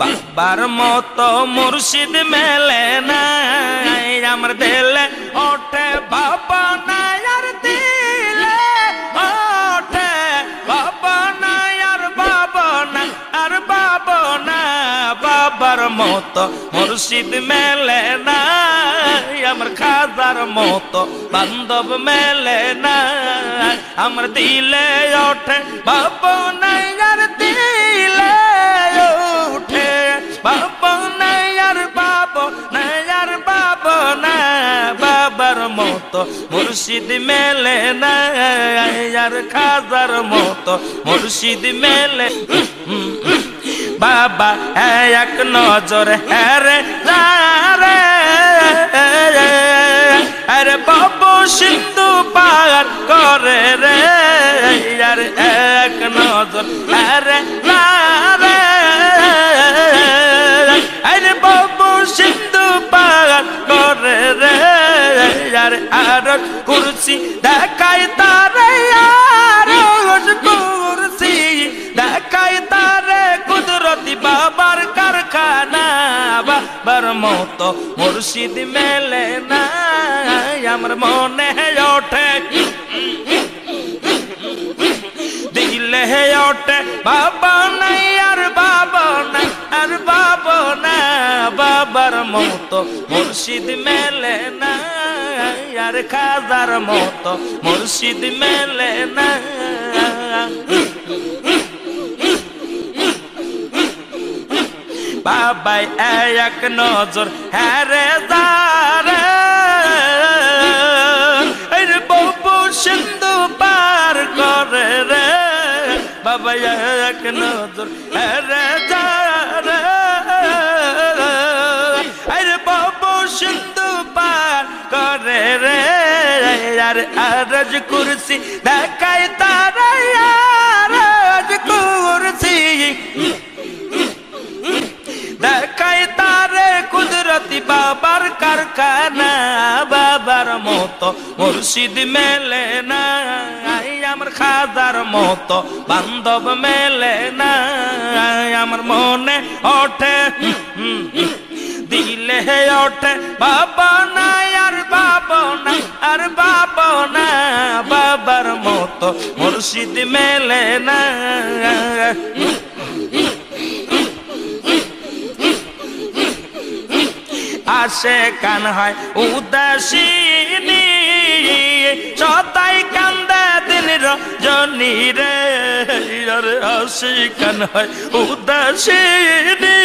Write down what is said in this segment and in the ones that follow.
বাবার মতো মুর্শিদ মেলে নাই, আমার দিলে ওঠে বাবা নাই আর দিলে, ওঠে বাবা আর বাবা না, আর বাবা না, বাবার মতো মুর্শিদ মেলে নাই, আমার খাজার মতো বান্ধব মেলে না আমার দিলে ওঠে বাবা নাই মুর্শিদ মেলে না আর খাজার মতো মুর্শিদ মেলে বাবা এক নজর হ্যারে রে আরে বাবু, সিন্ধু পার করে রে। আর এক নজর হ্যারে মতো মুর্শিদ মেলে না আমার মনে ওঠে। দিলে ওঠে, বাবা নাই আর বাবা নাই, আর বাবা না বাবার মতো মুর্শিদ মেলে না আর খাজার মতো মুর্শিদ মেলে না বাবাই, এক নজর হ্যারে আরে বাবু সিন্ধু পার করে রে। বাবা এক নজর হ্যারে দারে আরে বাবু সিন্ধু পার করে রে। আর আরজ কুরসি দেখাই মতো, মুর্শিদ মেলে না আমার খাজার মতো, বান্ধব মেলে না আমার মনে ওঠে দিলে ওঠে, বাবা না আর বাবা না আর বাবা না বাবার মতো, মুর্শিদ মেলে না আসে কান হয় উদাসীনী সদাই কান্দে দিন রজনী রে। আরে আসে কান হয় উদাসীনী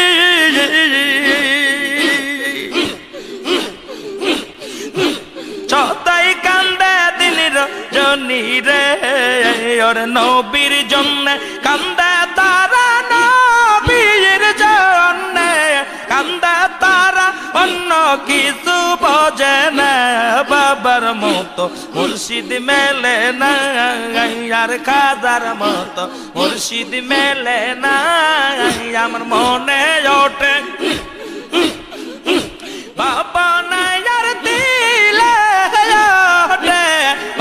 সদাই কান্দে দিন রজনী রে। ওর নবীর জন্য কান্দে অন্য কিছু বোঝে না, বাবার মতো। মুর্শিদ মেলে না, আর খাজার মতো। মুর্শিদ মেলে না, আমার মনে ওঠে। বাবা নাই আর দিলে ওঠে।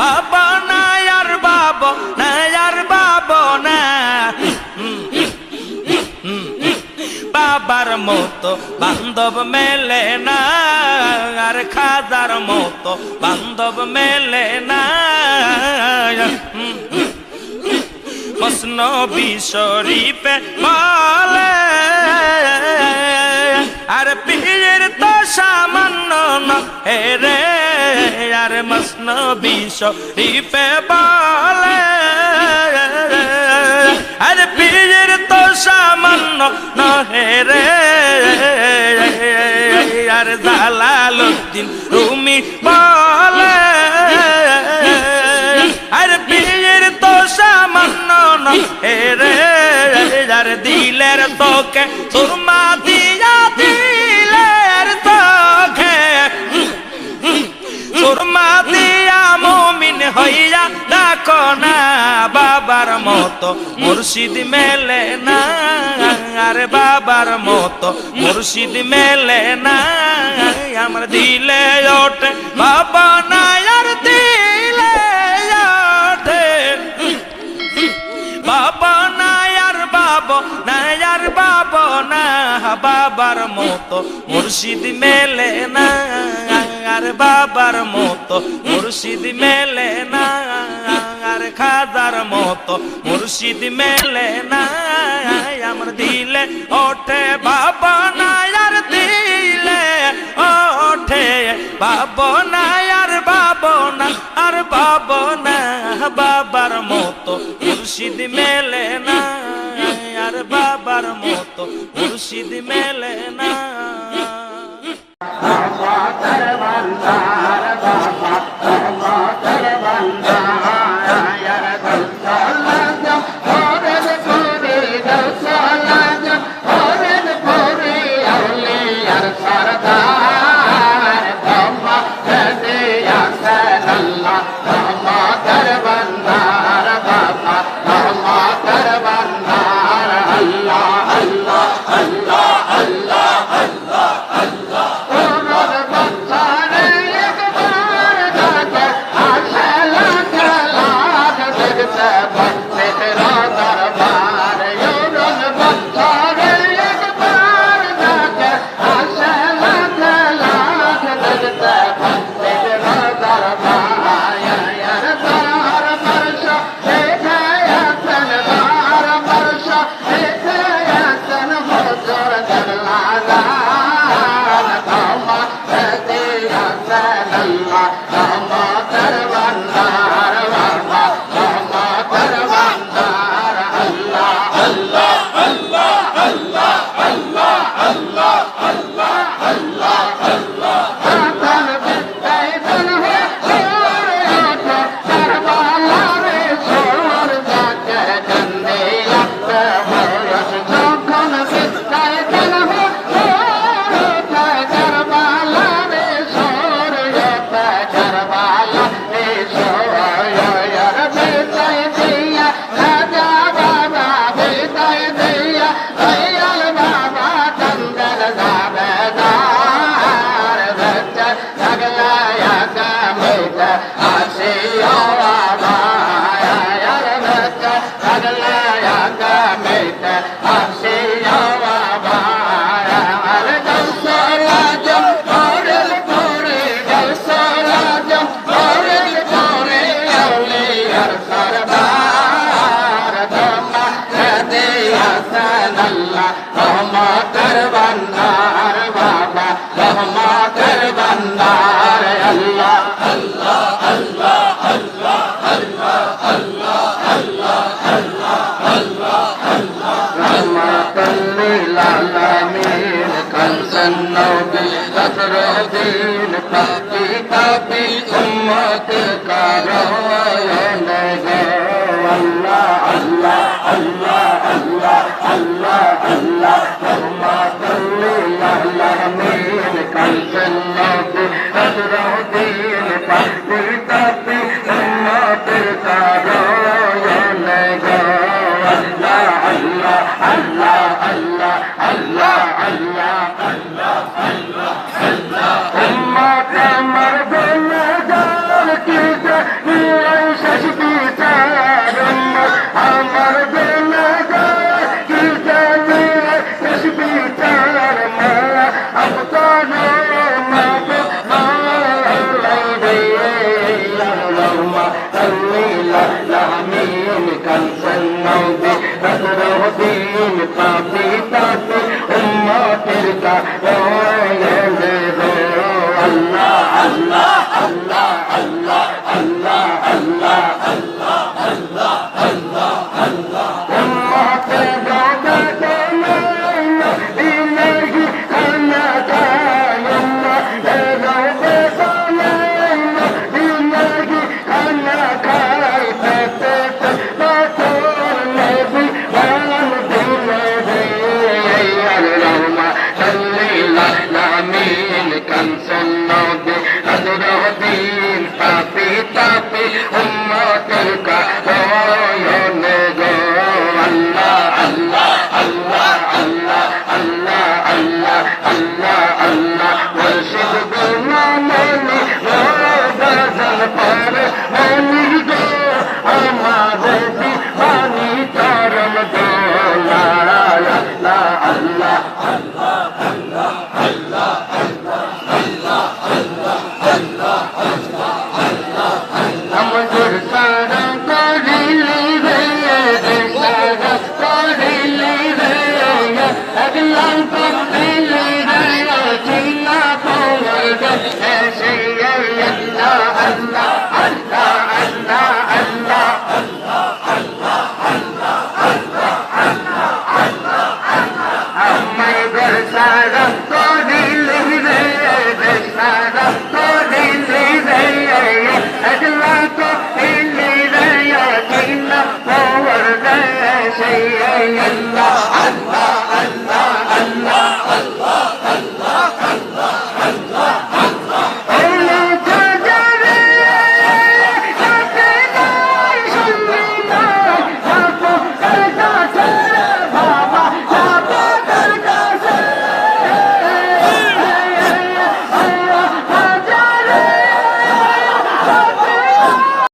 বাবা নাই আর বাবা নাই আর বাবা না। বাবার মতো বান্ধব মেলে না, আর খাজার মতো বান্ধব মেলে না। মসনবী শরীফে বলে, আর পীর তো সামান্য হে রে। আর মসনবী শরীফে বলে, আর পীর তো সামান্য নহে রে। জালালুদ্দিন রুমি বলে। আর বিয়ের তো সামান্য নহে রে আর দিলের তোকে সুরমা দিয়া দিলের তোকে। সুরমা দিয়া মমিন হইয়া ডাকো না বাবার মতো, মুর্শিদ মেলে না। আরে বাবার মতো, মুর্শিদ মেলে না। আমার দিলে ওঠে, বাবা না আর দিলে ওঠে। বাবা না আর বাবা না আর বাবা না। বাবার মতো, মুর্শিদ মেলে না। আর বাবার মতো, মুর্শিদ মেলে না। আর খাদার মতো মুর্শিদ মেলে না আমার দিলে ওঠে বাবা না আর দিলে ওঠে বাবা না আর বাবা না, আর বাবা না, বাবার মতো মুর্শিদ মেলে না আর বাবার মতো মুর্শিদ মেলে না বান্দা তার বান্দা I'm अल कंचनी ससुर दीन पिता पी उमत करंचन ससर दीन पिता 아, 아, 아.